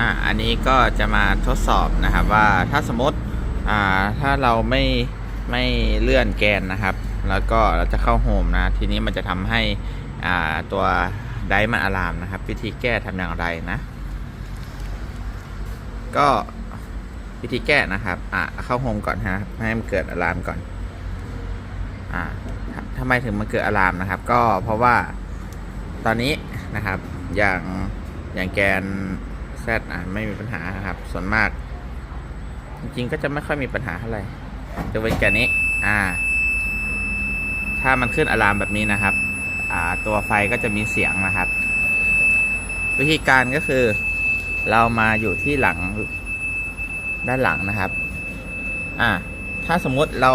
อ่าอันนี้ก็จะมาทดสอบนะครับว่าถ้าสมมติอ่าถ้าเราไม่ไม่เลื่อนแกนนะครับ แล้วก็เราจะเข้าโฮมนะ ทีนี้มันจะทำให้อ่าตัวไดมันอะลามนะครับ วิธีแก้ทำอย่างไรนะ ก็วิธีแก้นะครับ อ่าเข้าโฮมก่อนฮะให้มันเกิดอะลามก่อน อ่าทำไมถึงมันเกิดอะลามนะครับ ก็เพราะว่าตอนนี้นะครับอย่างอย่างแกน Z อะไม่มีปัญหาครับ ส่วนมาก จริงๆก็จะไม่ค่อยมีปัญหาเท่าไหร่จะเป็นแกนนี้ อ่า ถ้ามันขึ้นอะลามแบบนี้นะครับ อ่า ตัวไฟก็จะมีเสียงนะครับ วิธีการก็คือ เรามาอยู่ที่หลังด้านหลังนะครับ อ่า ถ้าสมมุติเรา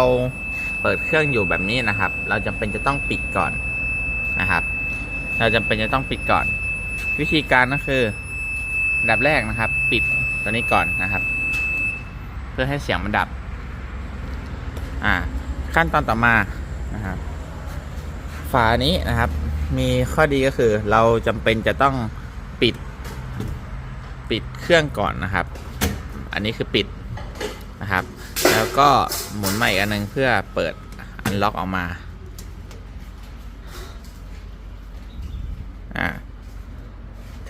เปิดเครื่องอยู่แบบนี้นะครับ เราจำเป็นจะต้องปิดก่อนนะครับ เราจำเป็นจะต้องปิดก่อน วิธีการก็คือ อันดับแรกนะครับ ปิดตัวนี้ก่อนนะครับ เพื่อให้เสียงมันดับ อ่า ขั้นตอนต่อมานะครับ ฝานี้นะครับ มีข้อดีก็คือ เราจำเป็นจะต้องปิด ปิดเครื่องก่อนนะครับ อันนี้คือปิดนะครับ แล้วก็หมุนมาอีกอันหนึงเพื่อเปิดอันล็อกออกมา อ่า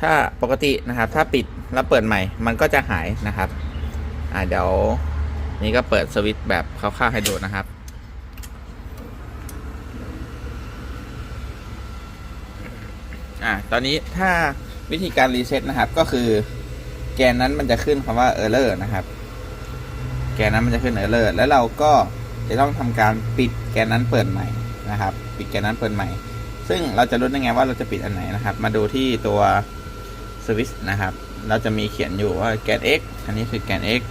ถ้าปกตินะครับ ถ้าปิดแล้วเปิดใหม่ มันก็จะหายนะครับ อ่าเดี๋ยวนี้ก็เปิดสวิตช์แบบคร่าวๆให้ดูนะครับ อ่าตอนนี้ถ้าวิธีการรีเซ็ตนะครับ ก็คือแกนนั้นมันจะขึ้นคำว่า error นะครับ แกนนั้นมันจะขึ้น error แล้วเราก็จะต้องทำการปิดแกนนั้นเปิดใหม่นะครับ ปิดแกนนั้นเปิดใหม่ ซึ่งเราจะรู้ได้ไงว่าเราจะปิดอันไหนนะครับ มาดูที่ตัว สวิตนะครับ เราจะมีเขียนอยู่ว่าแกน x อันนี้คือแกน x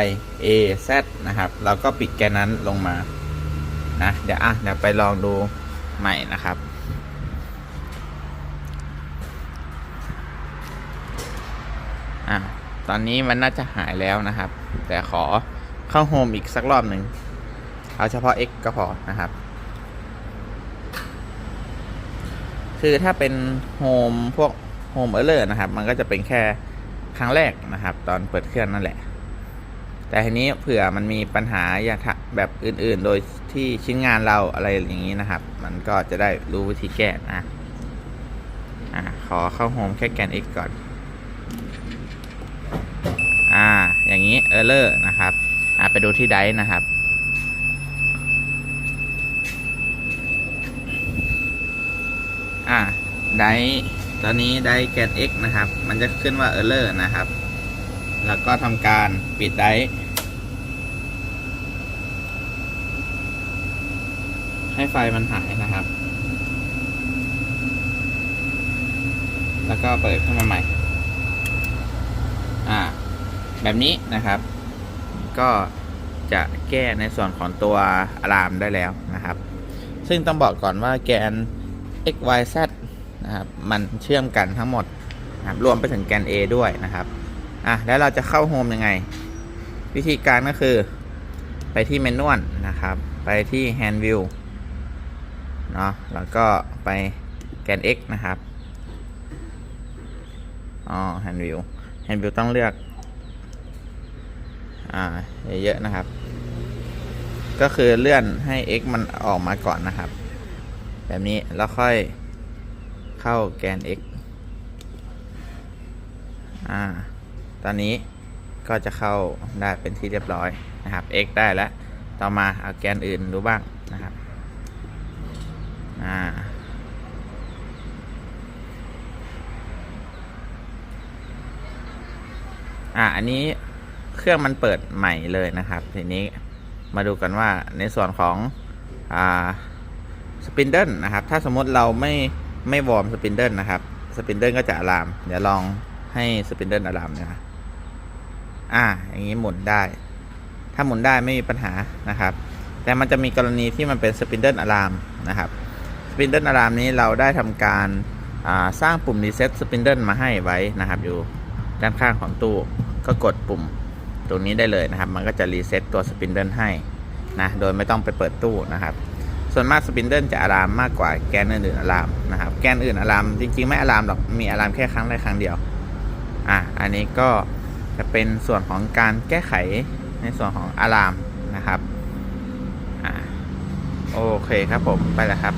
y a z นะครับ เราก็ปิดแกนนั้นลงมา นะ เดี๋ยวอะเดี๋ยวไปลองดูใหม่นะครับ อะ ตอนนี้มันน่าจะหายแล้วนะครับ แต่ขอเข้าโฮมอีกสักรอบหนึ่ง เอาเฉพาะ x ก็พอนะครับ คือถ้าเป็นโฮมพวก โฮมเออร์เลอร์นะครับ มันก็จะเป็นแค่ครั้งแรกนะครับ ตอนเปิดเครื่องนั่นแหละ แต่ทีนี้เผื่อมันมีปัญหาอย่างแบบอื่นๆ โดยที่ชิ้นงานเราอะไรอย่างนี้นะครับ มันก็จะได้รู้วิธีแก้นะอ่าขอเข้าโฮมแค่แกน x ก่อน อ่า อย่างนี้เออร์เลอร์นะครับ อ่าไปดูที่ไดนะครับอ่าได ตอนนี้ไดร์แกน x นะครับ มันจะขึ้นว่า error นะครับ แล้วก็ทำการปิดไดร์ให้ไฟมันหายนะครับ แล้วก็เปิดขึ้นมาใหม่ อ่า แบบนี้นะครับ ก็จะแก้ในส่วนของตัวอะลามได้แล้วนะครับ ซึ่งต้องบอกก่อนว่าแกน x y z นะครับมันเชื่อมกันทั้งหมดนะครับรวมไปถึงแกน a ด้วยนะครับอะแล้วเราจะเข้าโฮมยังไง วิธีการก็คือไปที่เมนูนะครับ ไปที่ hand view เนาะแล้วก็ไปแกน x นะครับอ๋อ hand view hand view ต้องเลือกอ่าเยอะๆนะครับ ก็คือเลื่อนให้ x มันออกมาก่อนนะครับ แบบนี้แล้วค่อย เข้าแกน x อ่า ตอนนี้ก็จะเข้าได้เป็นที่เรียบร้อยนะครับ x ได้แล้ว ต่อมาเอาแกนอื่นดูบ้างนะครับ อ่า อ่า อันนี้เครื่องมันเปิดใหม่เลยนะครับ ทีนี้มาดูกันว่าในส่วนของ อ่า สปินเดิลนะครับ ถ้าสมมติเราไม่ ไม่วอร์มสปินเดิลนะครับ สปินเดิลก็จะอะลาม เดี๋ยวลองให้สปินเดิลอะลามนะอ่า อย่างนี้หมุนได้ ถ้าหมุนได้ไม่มีปัญหานะครับ แต่มันจะมีกรณีที่มันเป็นสปินเดิลอะลามนะครับสปินเดิลอะลามนี้เราได้ทำการาสร้างปุ่มรีเซ็ตสปินเดิลมาให้ไว้นะครับ อยู่ด้านข้างของตู้ก็กดปุ่มตรงนี้ได้เลยนะครับ มันก็จะรีเซ็ตตัวสปินเดิลให้นะ โดยไม่ต้องไปเปิดตู้นะครับ ส่วนมากสปินเดิลจะอารามมากกว่าแกนอื่นๆอารามนะครับ แกนอื่นอารามจริงๆ ไม่อารามหรอกมีอารามแค่ครั้งใดครั้งเดียว อะอันนี้ก็จะเป็นส่วนของการแก้ไขในส่วนของอารามนะครับ อะโอเคครับผมไปแล้วครับ